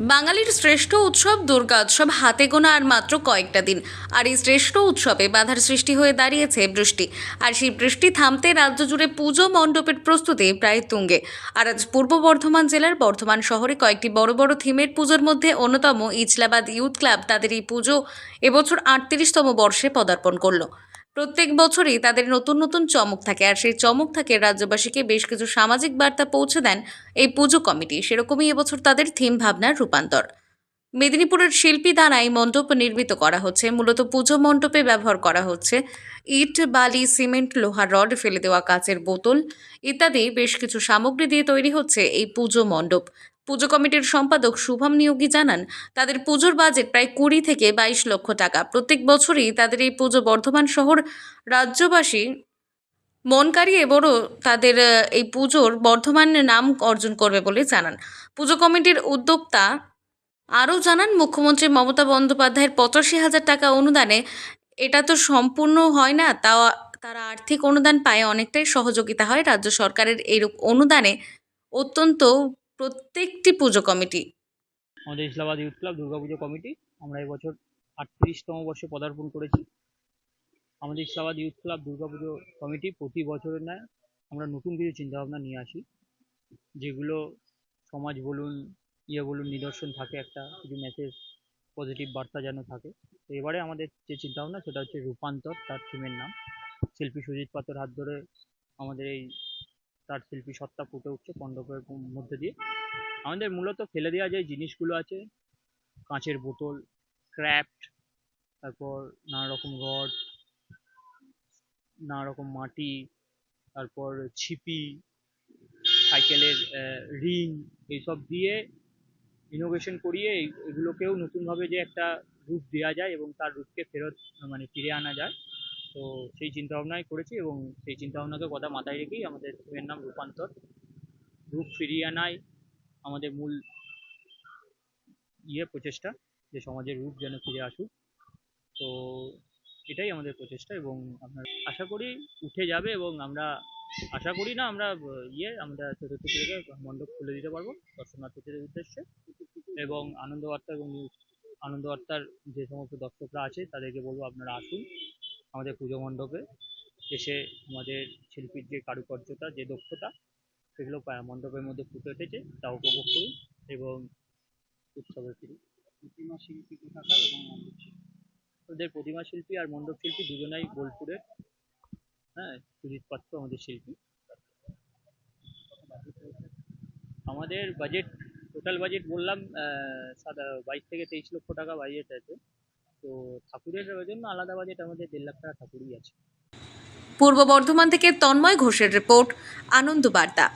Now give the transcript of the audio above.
বাঙালির শ্রেষ্ঠ উৎসব, দুর্গা উৎসব হাতে গোনা আর মাত্র কয়েকটা দিন। আর এই শ্রেষ্ঠ উৎসবে বাধার সৃষ্টি হয়ে দাঁড়িয়েছে বৃষ্টি। আর সেই বৃষ্টি থামতে রাজ্য জুড়ে পুজো মণ্ডপের প্রস্তুতি প্রায় তুঙ্গে। আর আজ পূর্ব বর্ধমান জেলার বর্ধমান শহরে কয়েকটি বড় বড় থিমের পুজোর মধ্যে অন্যতম ইচলাবাদ ইউথ ক্লাব তাদের এই পুজো এবছর আটত্রিশতম বর্ষে পদার্পণ করল। প্রত্যেক বছরই তাদের নতুন নতুন চমক থাকে আর সেই চমক থাকে রাজ্যবাসীকে বেশ কিছু সামাজিক বার্তা পৌঁছে দেন এই পুজো কমিটি। সেরকমই এবছর তাদের থিম ভাবনার রূপান্তর। মেদিনীপুরের শিল্পী দ্বারাই মণ্ডপ নির্মিত করা হচ্ছে। মূলত পুজো মণ্ডপে ব্যবহার করা হচ্ছে। ইট, বালি, সিমেন্ট, লোহার রড, ফেলে দেওয়া কাচের বোতল ইত্যাদি বেশ কিছু সামগ্রী দিয়ে তৈরি হচ্ছে এই পুজো মণ্ডপ। পুজো কমিটির সম্পাদক শুভম নিয়োগী জানান, তাদের পুজোর বাজেট প্রায় কুড়ি থেকে বাইশ লক্ষ টাকা। প্রত্যেক বছরই তাদের এই পুজো বর্ধমান শহর রাজ্যবাসী মন কাড়িয়ে বড় তাদের এই পুজোর বর্ধমান নাম অর্জন করবে বলে জানান। পুজো কমিটির উদ্যোক্তা আরও জানান, মুখ্যমন্ত্রী মমতা বন্দ্যোপাধ্যায়ের পঁচাশি হাজার টাকা অনুদানে এটা তো সম্পূর্ণ হয় না তাও তারা আর্থিক অনুদান পায়, অনেকটাই সহযোগিতা হয়। রাজ্য সরকারের এইরূপ অনুদানে অত্যন্ত প্রত্যেকটি পুজো কমিটি। আমাদের Islamabad youth club Durga Puja committee, আমরা এবছর আটত্রিশতম বর্ষে পদার্পণ করেছি। আমাদের Islamabad youth club Durga Puja committee প্রতি বছরের ন্যায় আমরা নতুন কিছু চিন্তাভাবনা নিয়ে আসি, যেগুলো সমাজ বলুন ইয়ে বলুন, নিদর্শন থাকে একটা, কিছু মেসেজ পজিটিভ বার্তা যেন থাকে। তো এবারে আমাদের যে চিন্তাভাবনা সেটা হচ্ছে রূপান্তর, তার থিমের নাম। শিল্পী সুজিত পাত্র হাত ধরে আমাদের এই তার শিল্পী সত্তা ফুটে উঠছে মণ্ডপের মধ্যে দিয়ে। আমাদের মূলত ফেলে দেওয়া যে জিনিসগুলো আছে, কাঁচের বোতল, ক্র্যাফট, তারপর নানা রকম রড নানা রকম মাটি, তারপর ছিপি, সাইকেলের রিং, এইসব দিয়ে ইনোভেশন করিয়ে এগুলোকেও নতুনভাবে যে একটা রূপ দেওয়া যায় এবং তার রূপকে ফেরত মানে ফিরে আনা যায়। তো সেই চিন্তাভাবনাই করেছি এবং সেই চিন্তাভাবনাকে কথা মাথায় রেখেই আমাদের থিমের নাম রূপান্তর। রূপ ফিরিয়ে আনাই আমাদের মূল ইয়ে প্রচেষ্টা, যে সমাজের রূপ যেন ফিরে আসুক। তো এটাই আমাদের প্রচেষ্টা এবং আপনার আশা করি উঠে যাবে এবং আমরা আশা করি না আমরা ইয়ে আমরা চতুর্থ থেকে মণ্ডপ খুলে দিতে পারব দর্শনার্থীদের উদ্দেশ্যে এবং আনন্দবার্তা এবং আনন্দ বার্তার যে সমস্ত দর্শকরা আছে তাদেরকে বলব আপনারা আসুন। আমাদের পুজো মণ্ডপে এসে আমাদের শিল্পীর যে কারুকার্যতা যে দক্ষতা সেগুলো মণ্ডপের মধ্যে ফুটে উঠেছে তা উপভোগ করুন এবং উৎসবে ফিরি। প্রতিমা শিল্পী কোথাকার এবং মণ্ডপ শিল্পী? ওদের প্রতিমা শিল্পী আর মণ্ডপ শিল্পী দুজনাই বোলপুরের হ্যাঁ সুজিত পাত্র আমাদের শিল্পী। আমাদের বাজেট টোটাল বাজেট বললাম সাদা বাইশ থেকে তেইশ লক্ষ টাকা বাজেট আছে। তো ঠাকুরের জন্য আলাদা বাজেট আমাদের দেড় লাখ টাকা ঠাকুরই আছে। পূর্ব বর্ধমান থেকে তন্ময় ঘোষের রিপোর্ট, আনন্দ বার্তা।